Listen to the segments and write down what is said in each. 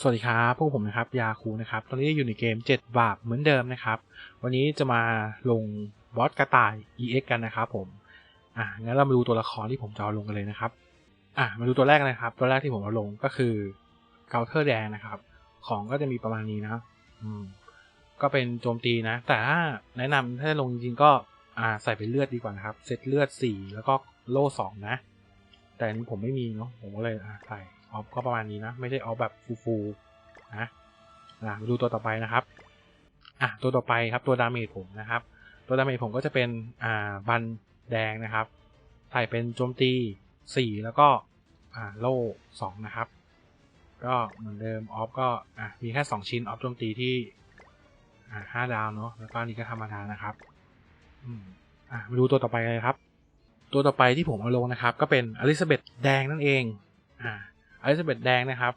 สวัสดีครับพวกผมนะครับยาคูนะครับ ตอนนี้อยู่ในเกม 7 บาปเหมือนเดิมนะครับ วันนี้จะมาลงบอสกระต่าย EX กันนะครับผม อะงั้นเรามาดูตัวละครที่ผมจะเอาลงกันเลยนะครับ อะมาดูตัวแรกนะครับ ตัวแรกที่ผมเอาลงก็คือเกาเทอร์แดงนะครับ ของก็จะมีประมาณนี้นะ อืม ก็เป็นโจมตีนะ แต่ถ้าแนะนำถ้าจะลงจริงๆก็อ่าใส่เป็นเลือดดีกว่านะครับ เซตเลือด 4 แล้วก็โล่2นะ แต่อันนี้ผมไม่มีเนาะผมก็เลยใส่ออฟก็ประมาณนี้นะ ไม่ได้ออฟแบบฟูๆนะอะมาดูตัวต่อไปนะครับอะตัวต่อไปครับตัวดาเมจผมนะครับ ตัวดาเมจผมก็จะเป็นอ่าบันแดงนะครับ ใส่เป็นโจมตี 4 แล้วก็อ่าโล่2นะครับ ก็เหมือนเดิมออฟก็อะมีแค่ 2 ชิ้นออฟโจมตีที่อ่าห้าดาวเนาะแล้วก็อันนี้ก็ธรรมดานะครับอืมอะมาดูตัวต่อไปเลยครับ ตัวต่อไปที่ผมเอาลงนะครับ ก็เป็นอลิซาเบธแดงนั่นเองอ่าอลิซาเบธแดงนะครับ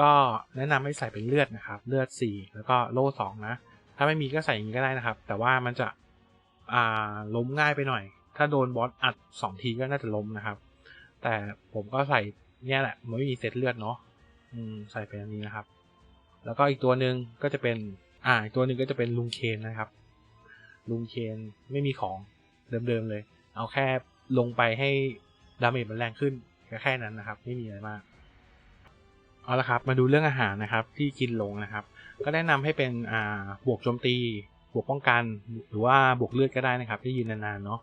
ก็แนะนำให้ใส่เป็นเลือดนะครับ เลือด 4 แล้วก็โล่2นะ ถ้าไม่มีก็ใส่อย่างนี้ก็ได้นะครับ แต่ว่ามันจะอ่าล้มง่ายไปหน่อย ถ้าโดนบอสอัด 2 ทีก็น่าจะล้มนะครับ แต่ผมก็ใส่เนี่ยแหละไม่มีเซตเลือดเนาะอืมใส่เป็นอันนี้นะครับ แล้วก็อีกตัวหนึ่งก็จะเป็นอ่าอีกตัวหนึ่งก็จะเป็นลุงเคนนะครับ ลุงเคนไม่มีของเดิมๆเลย เอาแค่ ลงไปให้ดาเมจมันแรงขึ้นแค่นั้นนะครับ ไม่มีอะไรมาก เอาละครับ มาดูเรื่องอาหารนะครับ ที่กินลงนะครับ ก็แนะนำให้เป็นอ่าบวกโจมตีบวกป้องกันหรือว่าบวกเลือดก็ได้นะครับ ที่ยืนนานๆเนาะ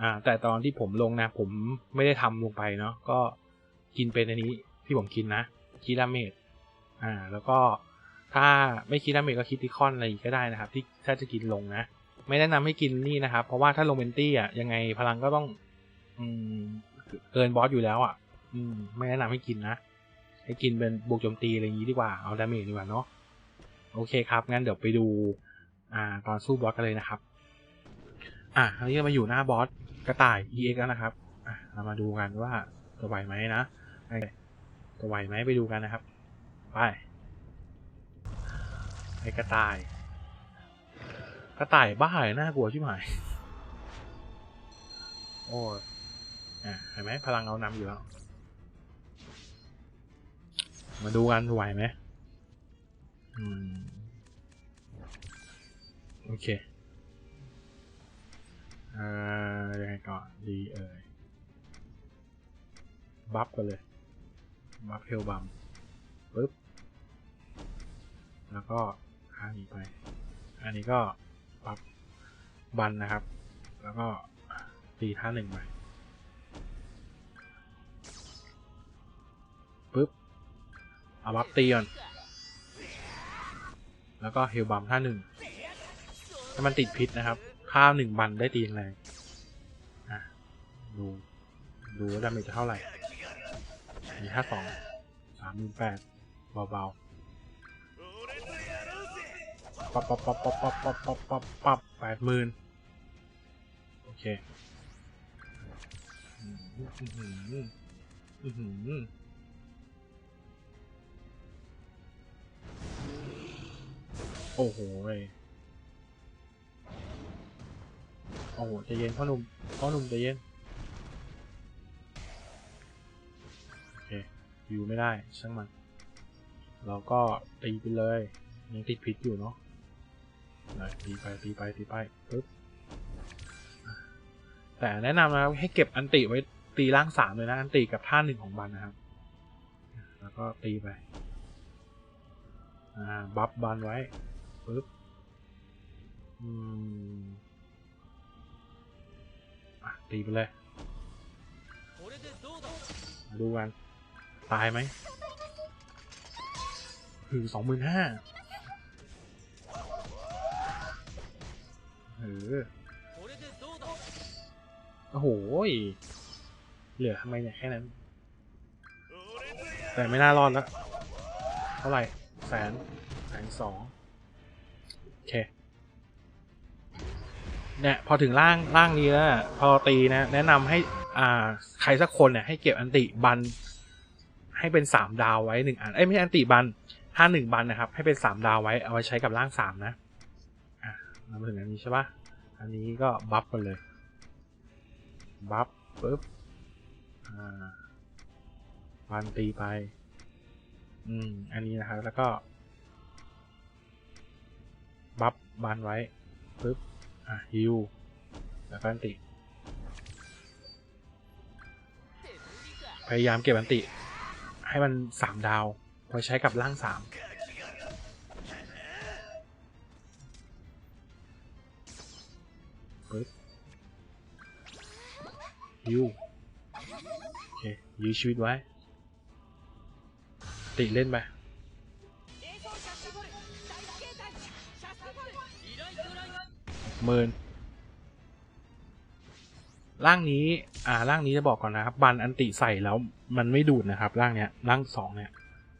อ่าแต่ตอนที่ผมลงนะ ผมไม่ได้ทำลงไปเนาะก็กินเป็นอันนี้ที่ผมกินนะคีดาเมจอ่าแล้วก็ถ้าไม่คิดดาเมจก็คิดติคอนอะไรก็ได้นะครับ ที่ถ้าจะกินลงนะ ไม่แนะนำให้กินนี่นะครับ เพราะว่าถ้าลงเวนตี้อะยังไงพลังก็ต้อง อืมเกินบอสอยู่แล้วอะ อืม ไม่แนะนำให้กินนะ ให้กินเป็นบวกโจมตีอะไรอย่างนี้ดีกว่า เอาดาเมจดีกว่าเนาะ โอเคครับ งั้นเดี๋ยวไปดู อ่า ตอนสู้บอสกันเลยนะครับ อะคราวนี้เรามาอยู่หน้าบอสกระต่าย EX แล้วนะครับ อะเรามาดูกันว่าจะไหวไหมนะจะไหวไหมไปดูกันนะครับ ไปไอกระต่าย กระต่ายบ้าเลยน่ากลัวชิบหาย โอ้ยอะเห็นไหมพลังเรานำอยู่แล้ว มาดูกันไหวไหมอืมโอเคเอ่อยังไงก่อนดีเอ่ยบัฟกันเลย บัฟเฮลบัมปึ๊บ แล้วก็ข้างนี้ไป อันนี้ก็ บัฟบันนะครับ แล้วก็ตีท่าหนึ่งไปปึ๊บเอาบัฟตีก่อน แล้วก็เฮลบัมท่าหนึ่งถ้ามันติดพิษนะครับค่าวหนึ่งบันได้ตีแรงอะดู ดูว่าดาเมจจะเท่าไหร่มีท่าสองสามหมื่นแปดเบาๆ ปับปับปับปับปับปับปับปับปับแปดหมื่นโอเคอือหืออื้อหือโอ้โหเว้ยโอ้โหใจเย็นพ่อหนุ่มพ่อหนุ่มใจเย็นโอเคอยู่ไม่ได้ช่างมันเราก็ตีไปเลยยังติดพิษอยู่เนาะ ตีไปตีไปตีไปปึ๊บแต่แนะนำนะครับให้เก็บอันติไว้ตีล่างสามเลยนะ อันติกับท่าหนึ่งของบันนะครับ แล้วก็ตีไปอ่าบัฟบันไว้ปึ๊บอืมตีไปเลยมาดูกัน ตายไหมคือสองหมื่นห้า เออโอ้โหเหลือทำไมเนี่ยแค่นั้น แต่ไม่น่ารอดแล้วเท่าไหร่แสนแสนสองโอเคเนี่ยพอถึงล่างล่างนี้แล้วพอตีนะแนะนำให้อ่าใครสักคนเนี่ยให้เก็บอันติบัน ให้เป็นสามดาวไว้หนึ่งอันเอ้ยไม่ใช่อันติบันถ้าหนึ่งบันนะครับ ให้เป็นสามดาวไว้เอาไว้ใช้กับร่างสามนะ มาถึงอันนี้ใช่ปะอันนี้ก็บัฟกันเลย บัฟปุ๊บ อ่าบันตีไป อืม อันนี้นะครับ แล้วก็ บัฟบานไว้ปึ๊บ อะฮิวแล้วก็อันติ พยายามเก็บอันติ ให้มันสามดาวไว้ใช้กับร่างสาม ฮิวโอเคยื้อชีวิตไว้ ติเล่นไปหมื่นร่างนี้ อ่า ร่างนี้จะบอกก่อนนะครับ บันอันติใส่แล้วมันไม่ดูดนะครับ ร่างเนี้ย ร่างสองเนี่ย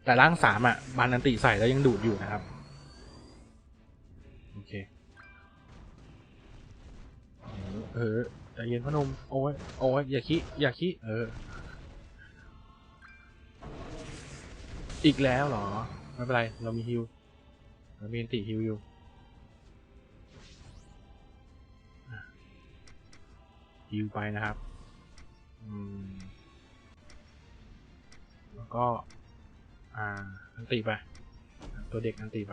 แต่ร่างสามอะ บันอันติใส่แล้วยังดูดอยู่นะครับ โอเค เออ เย็นพนมโอ้ยโอ้ยอย่าคิอย่าคิเออ อีกแล้วเหรอ ไม่เป็นไร เรามีฮิวเรามีอันติฮิวอยู่ฮิวไปนะครับ อืม แล้วก็ อ่า อันติไป ตัวเด็กอันติไป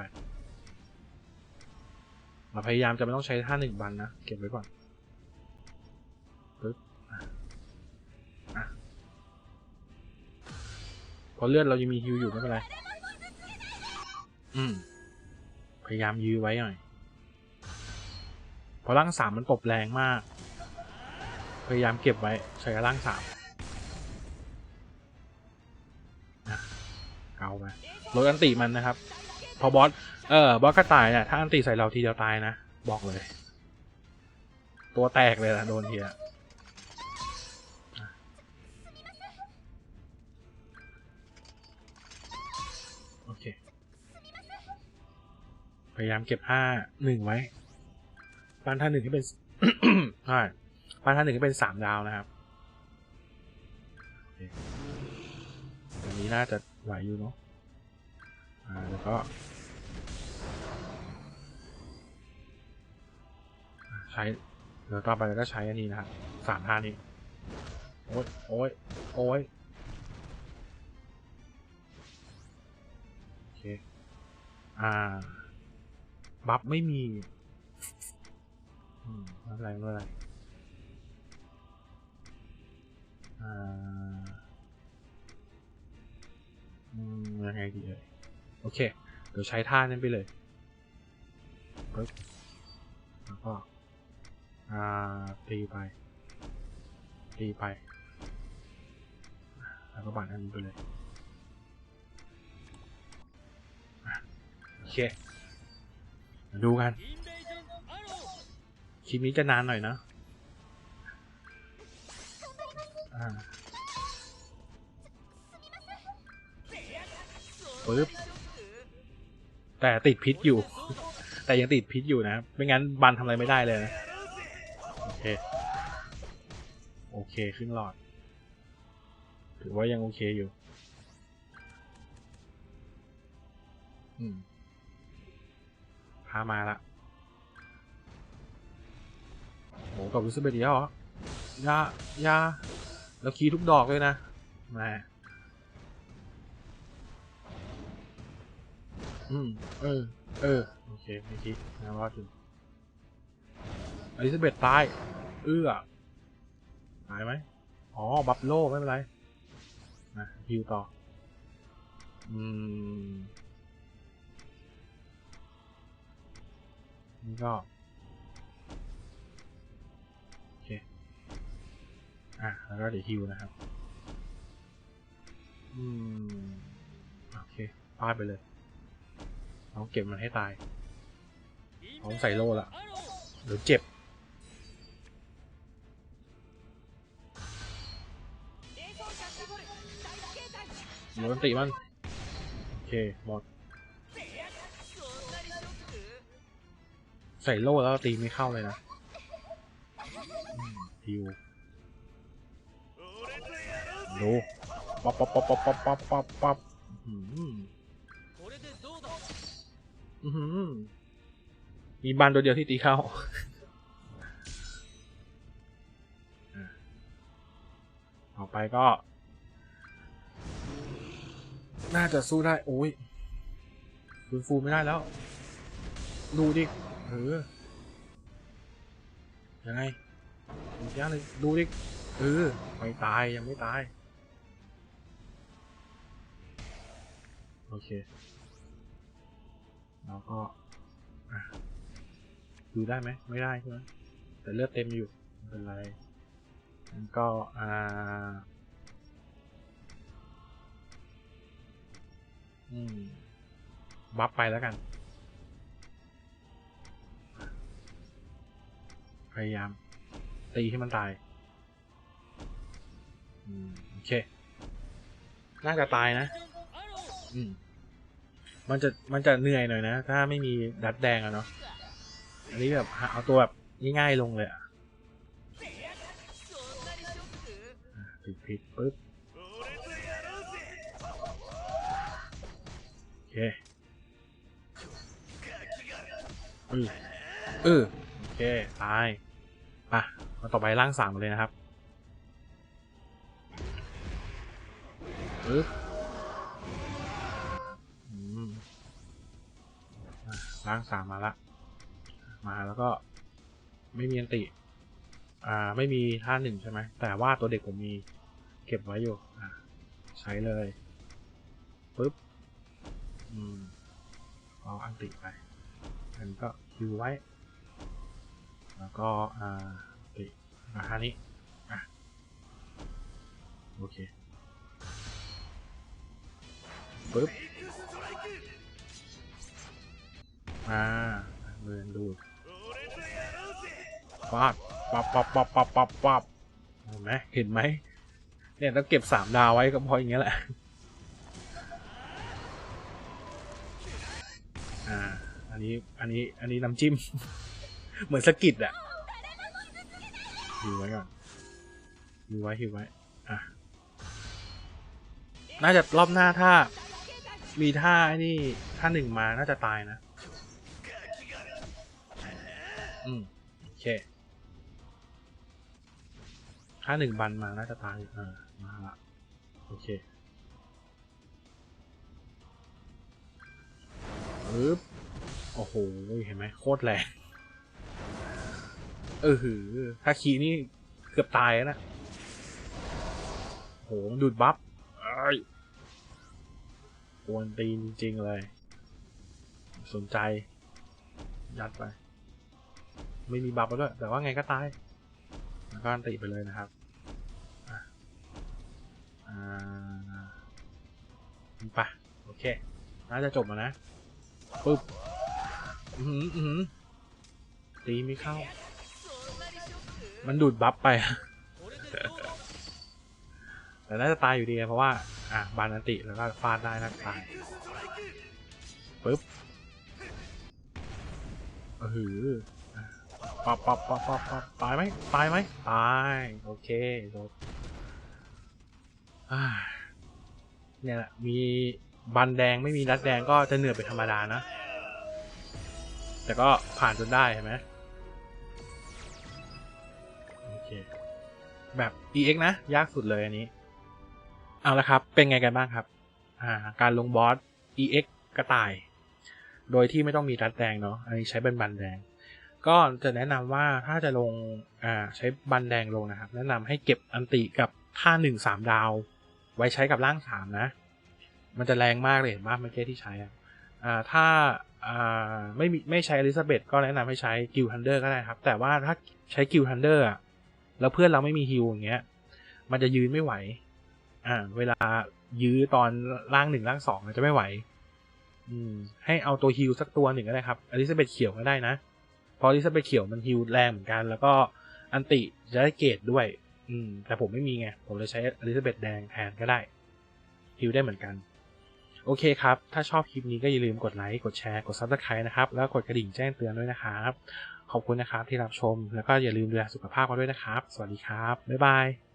เราพยายามจะไม่ต้องใช้ท่าหนึ่งบันนะ เก็บไว้ก่อน พอเลือดเรายังมีฮิวอยู่ไม่เป็นไร อืม พยายามยื้อไว้หน่อยเพราะร่างสามมันตบแรงมาก พยายามเก็บไว้ใช้กับร่างสามนะเกาไปลดอันติมันนะครับ พอบอส เออบอสกระต่ายเนี่ยถ้าอันติใส่เราทีเดียวตายนะ บอกเลย ตัวแตกเลยนะโดนทีอ พยายามเก็บห้าหนึ่งไว้บ้านท่าหนึ่งที่เป็นใช่บ้านท่าหนึ่งที่เป็นสามดาวนะครับอันนี้น่าจะไหวอยู่เนาะอ่าแล้วก็ใช้เดี๋ยวต่อไปเราก็ใช้อันนี้นะครับสามท่านี้ โอ้ยโอ้ยโอ้ยโอเค อ่า บัฟไม่มีอืมไม่เป็นไรไม่เป็นไรอ่าอืมยังไงดีเอ่ยโอเค เดี๋ยวใช้ท่านั้นไปเลยปึ๊บแล้วก็อ่าตีไป ตีไป แล้วก็บานอันนี้ไปเลยอะโอเคมา ดูกัน คลิปนี้จะนานหน่อยนะปึ๊บ แต่ติดพิษอยู่ แต่ยังติดพิษอยู่นะ ไม่งั้นบันทำอะไรไม่ได้เลยนะ โอเค โอเคครึ่งหลอด ถือว่ายังโอเคอยู่ อืม พามาละโหตบรู้สึกไปดีแล้วเหรอยายาแล้วคีทุกดอกเลยนะมาอืม เออ เออ โอเคไม่คิดนะว่าถึงอลิซาเบธตาย เอื้อตายไหมอ๋อ บัฟโล ไม่เป็นไรนะฮิวต่อ อืม นี่ก็โอเคอะแล้วก็เดี๋ยวฮิวนะครับ อืม โอเคพลาดไปเลยเราเก็บมันให้ตายเขาใส่โล่ละเดี๋ยวเจ็บโดนติมัน โอเค หมด ใส่โล่แล้วตีไม่เข้าเลยนะฮิวดูป๊อปป๊อปป๊อปป๊อปป๊อปป๊อปป๊อปป๊อปมีบานตัวเดียวที่ตีเข้าอะต่อไปก็ น่าจะสู้ได้ โอ้ยฟื้นฟูไม่ได้แล้ว ดูดิ เออ ยังไงอีกอย่างเลยดูดิเออไม่ตายยังไม่ตาย โอเค แล้วก็ดูได้ไหม ไม่ได้ใช่ไหมแต่เลือดเต็มอยู่ไม่เป็นไรงั้นก็อ่าอืมบัฟไปแล้วกัน พยายาม ตีให้มันตายโอเค น่าจะตายนะ อืม มันจะมันจะเหนื่อยหน่อยนะ ถ้าไม่มีดัดแดงอะเนาะ อันนี้แบบเอาตัวแบบง่ายๆลงเลยอะอะติดพิษปึ๊บโอเคเออเออโอเค ตาย มาต่อไปร่างสามเลยนะครับปึ๊บอืมร่างสามมาละ มาแล้วก็ไม่มีอันติ อ่า ไม่มีท่าหนึ่งใช่ไหม แต่ว่าตัวเด็กผมมีเก็บไว้อยู่ อ่ใช้เลยปึ๊บ อืมเอาอันติไปอันก็คิวไว้ แล้วก็อ่าติมาท่านี้อะโอเคปึ๊บอ่าเมือนดูปาดปับปับปับปับปับปับเห็นไหมเห็นไหมเนี่ยต้องเก็บสามดาวไว้ก็เพราะอย่างเงี้ยแหละอ่าอันนี้อันนี้อันนี้น้ำจิ้ม เหมือนสกิดอะฮิวไว้ก่อนฮิวไว้ฮิวไว้อะน่าจะรอบหน้าถ้า มีท่าไอ้นี่ท่าหนึ่งมาน่าจะตายนะ อืมโอเคถ้าหนึ่งบันมาน่าจะตายเออมาละโอเคปึ๊บโอ้โห เห็นไหมโคตรแรง เออหือถ้าคีนี่เกือบตายแล้วนะโหมันดูดบัฟเอ้ยกวนตีนจริงๆเลย สนใจ ยัดไป ไม่มีบัฟแล้วด้วย แต่ว่าไงก็ตายแล้วก็อันติไปเลยนะครับอะอ่าไปโอเค น่าจะจบแล้วนะ ปึ๊บ อือหืออือหือตีไม่เข้า มันดูดบัฟไป แต่น่าจะตายอยู่ดีเพราะว่า อะ บานันติแล้วก็ฟาดได้น่าตายปึ๊บเออหืออะปับปับปับปับปับตายไหมตายไหมตาย โอเคจบเนี่ยแหละมีบันแดงไม่มีรัดแดงก็จะเหนื่อยเป็นธรรมดานะ แต่ก็ผ่านจนได้เห็นไหม แบบ EX นะ ยากสุดเลยอันนี้ เอาละครับ เป็นไงกันบ้างครับ อ่า การลงบอส EX กระต่าย โดยที่ไม่ต้องมีรัดแดงเนาะ อันนี้ใช้เป็นบันแดง ก็จะแนะนำว่าถ้าจะลง อ่า ใช้บันแดงลงนะครับ แนะนำให้เก็บอันติกับท่าหนึ่งสามดาว ไว้ใช้กับร่างสามนะ มันจะแรงมากเลยเห็นมากเมื่อกี้ที่ใช้อ่า ถ้าาไม่ไม่ใช้อลิซาเบธก็แนะนำให้ใช้กิลฮันเดอร์ก็ได้ครับ แต่ว่าถ้าใช้กิลฮันเดอร์อะ แล้วเพื่อนเราไม่มีฮิลอย่างเงี้ย มันจะยืนไม่ไหว อ่า เวลายื้อตอนร่างหนึ่งร่างสองมันจะไม่ไหว อืม ให้เอาตัวฮิลสักตัวหนึ่งก็ได้ครับอลิซาเบธเขียวก็ได้นะเพราะอลิซาเบธเขียวมันฮิลแรงเหมือนกัน แล้วก็อันติจะได้เกรดด้วย อืม แต่ผมไม่มีไง ผมเลยใช้อลิซาเบธแดงแทนก็ได้ฮิลได้เหมือนกัน โอเคครับ ถ้าชอบคลิปนี้ก็อย่าลืมกดไลค์ กดแชร์ กด Subscribe นะครับ แล้วกดกระดิ่งแจ้งเตือนด้วยนะครับ ขอบคุณนะครับที่รับชม แล้วก็อย่าลืมดูแลสุขภาพกันด้วยนะครับ สวัสดีครับ บ๊ายบาย